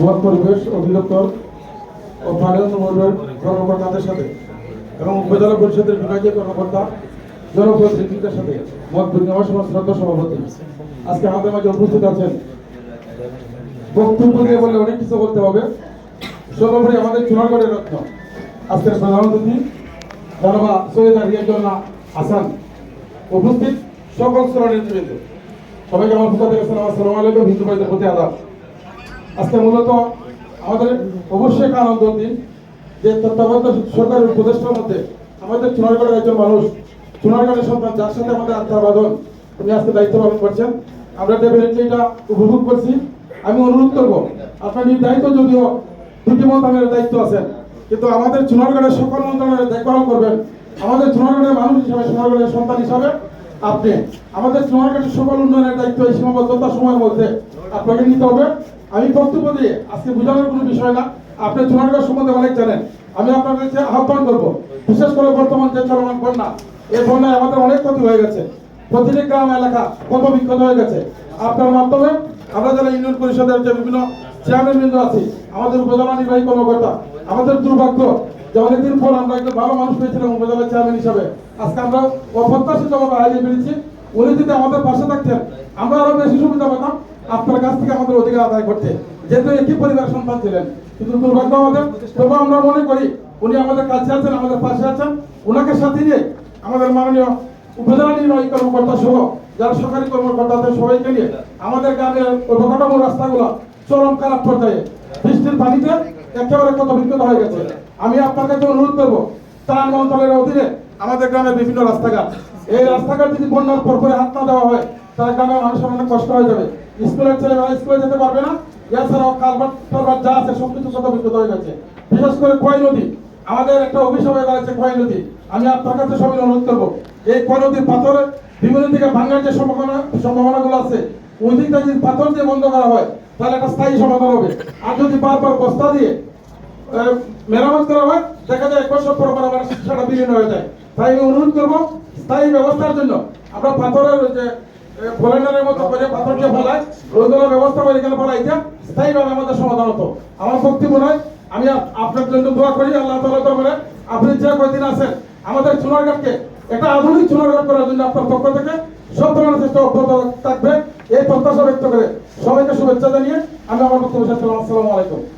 বন পরিবেশ অধিদপ্তর ও পানি উন্নয়নের কর্মকর্তাদের সাথে এবং উপজেলা পরিষদের বিভাগীয় কর্মকর্তা জনপ্রতিনিধিদের সাথে মত বিনিময় সভার শ্রদ্ধা সভাপতি। আজকে আমাদের মাঝে উপস্থিত আছেন। বক্তব্য দিয়ে বলে অনেক কিছু বলতে হবে। সর্বোপরি আমাদের চুনারগড়ের রত্ন। আজকের প্রধান অতিথি জানাবা সৈয়দ রিয়াজুল্লাহ হাসান। উপস্থিত সকল শ্রেণির সবাইকে আমার পক্ষ থেকে সালাম আসসালামু আলাইকুম, হিন্দু ভাইদের প্রতি আদাব। আজকে মূলত আমাদের অবশ্যই একটা আনন্দ দিন যে তত্ত্বাবধায়ক সরকারের উপদেষ্টার মধ্যে আমাদের চুনারগড়ের একজন মানুষ, চুনারগড়ের সন্তান, যার সাথে আমাদের আত্মার বাঁধন উনি আজকে দায়িত্ব পালন করছেন। আমরা ডেফিনেটলি এটা উপভোগ করছি। আমি অনুরোধ করব, আপনার নির্ধারিত যদিও দুটি মন্ত্রণালয়ের দায়িত্ব আছেন, কিন্তু আমাদের চুনারগড়ের সকল মন্ত্রণালয়ের দেখভাল করবেন। আমাদের চুনারগড়ের মানুষ হিসাবে সোনারগড়ের সন্তান হিসাবে আপনি। আমাদের চুনারগড়ের সকল উন্নয়নের দায়িত্ব এই সীমাবদ্ধতা সময়ের মধ্যে আপনাকে নিতে হবে। আমি বক্তব্য দিয়ে আজকে বোঝানোর কোনো বিষয় না। আপনি চুনারগড় সম্বন্ধে অনেক জানেন। আমি আপনার কাছে আহ্বান করব, বিশেষ করে বর্তমান যে চলমান বন্যা, এই বন্যায় আমাদের অনেক ক্ষতি হয়ে গেছে। প্রতিটি গ্রাম, এলাকা কত বিক্ষত হয়ে গেছে। আপনার মাধ্যমে আমরা যারা ইউনিয়ন পরিষদের যে বিভিন্ন চেয়ারম্যান বৃন্দ আছি, আমাদের উপজেলা নির্বাহী কর্মকর্তা, আমাদের দুর্ভাগ্য যে অনেকদিন পর আমরা একজন ভালো মানুষ পেয়েছিলাম উপজেলা চেয়ারম্যান হিসাবে। আজকে আমরা অপ্রত্যাশিত ভাবে হারিয়ে ফেলেছি উনি যদি আমাদের পাশে থাকতেন, আমরা আরও বেশি সুবিধা পেতাম। আপনার কাছ থেকে আমাদের অধিকার আদায় করতে। যেহেতু একই পরিবার সন্তান ছিলেন, কিন্তু দুর্ভাগ্য আমাদের। তবু আমরা মনে করি, উনি আমাদের কাছে আছেন, আমাদের পাশে আছেন। ওনাকে সাথে নিয়ে আমাদের মাননীয় উপজেলা নির্বাহী কর্মকর্তা সহ, যারা সরকারি কর্মকর্তা আছে সবাইকে নিয়ে আমাদের গ্রামের অবকাঠামো রাস্তাগুলো চরম খারাপ পর্যায়ে বৃষ্টির পানিতে একেবারে কত বিক্ষত হয়ে গেছে। আমি আপনার কাছে অনুরোধ করব, ত্রাণ মন্ত্রণালয়ের অধীনে আমাদের গ্রামে বিভিন্ন রাস্তাঘাট। এই রাস্তাঘাট যদি বন্যার পর পরে হাত না দেওয়া হয়, তাহলে গ্রামের মানুষের অনেক কষ্ট হয়ে যাবে। স্কুলের ছেলেমেয়েরা স্কুলে যেতে পারবে না। এছাড়াও কালভার্ট টালভার্ট যা আছে সবকিছু কত বিক্ষত হয়ে গেছে বিশেষ করে কয় নদী। আমাদের একটা অভিশাপ হয়ে দাঁড়াচ্ছে কয় নদী। আমি আপনার কাছে সবাই অনুরোধ করব, এই কয় নদীর পাথরে বিভিন্ন দিকে ভাঙার যে সম্ভাবনা, সম্ভাবনাগুলো আছে, ওই দিকটা যদি পাথর দিয়ে বন্ধ করা হয়, তাহলে একটা স্থায়ী সমাধান হবে। আর যদি বারবার বস্তা দিয়ে মেরামত করা হয়, দেখা যায় এক বছর পর সেটা বিলীন হয়ে যায়। তাই আমি অনুরোধ করব, স্থায়ী ব্যবস্থার জন্য আমরা পাথরের যে ফলেনের মতো করে পাথরকে ফেলায় ওইগুলো ব্যবস্থা করে এখানে ফেলাইতে স্থায়ীভাবে আমাদের সমাধান হতো। আমার ভক্তি মনে হয়, আমি আপ- আপনার জন্য দোয়া করি, আল্লাহ তালা তরফে আপনি যে কয়দিন আছেন, আমাদের চুনারঘাটকে, একটা আধুনিক চুনারঘাট করার জন্য আপনার পক্ষ থেকে সব ধরনের চেষ্টা অব্যাহত থাকবে।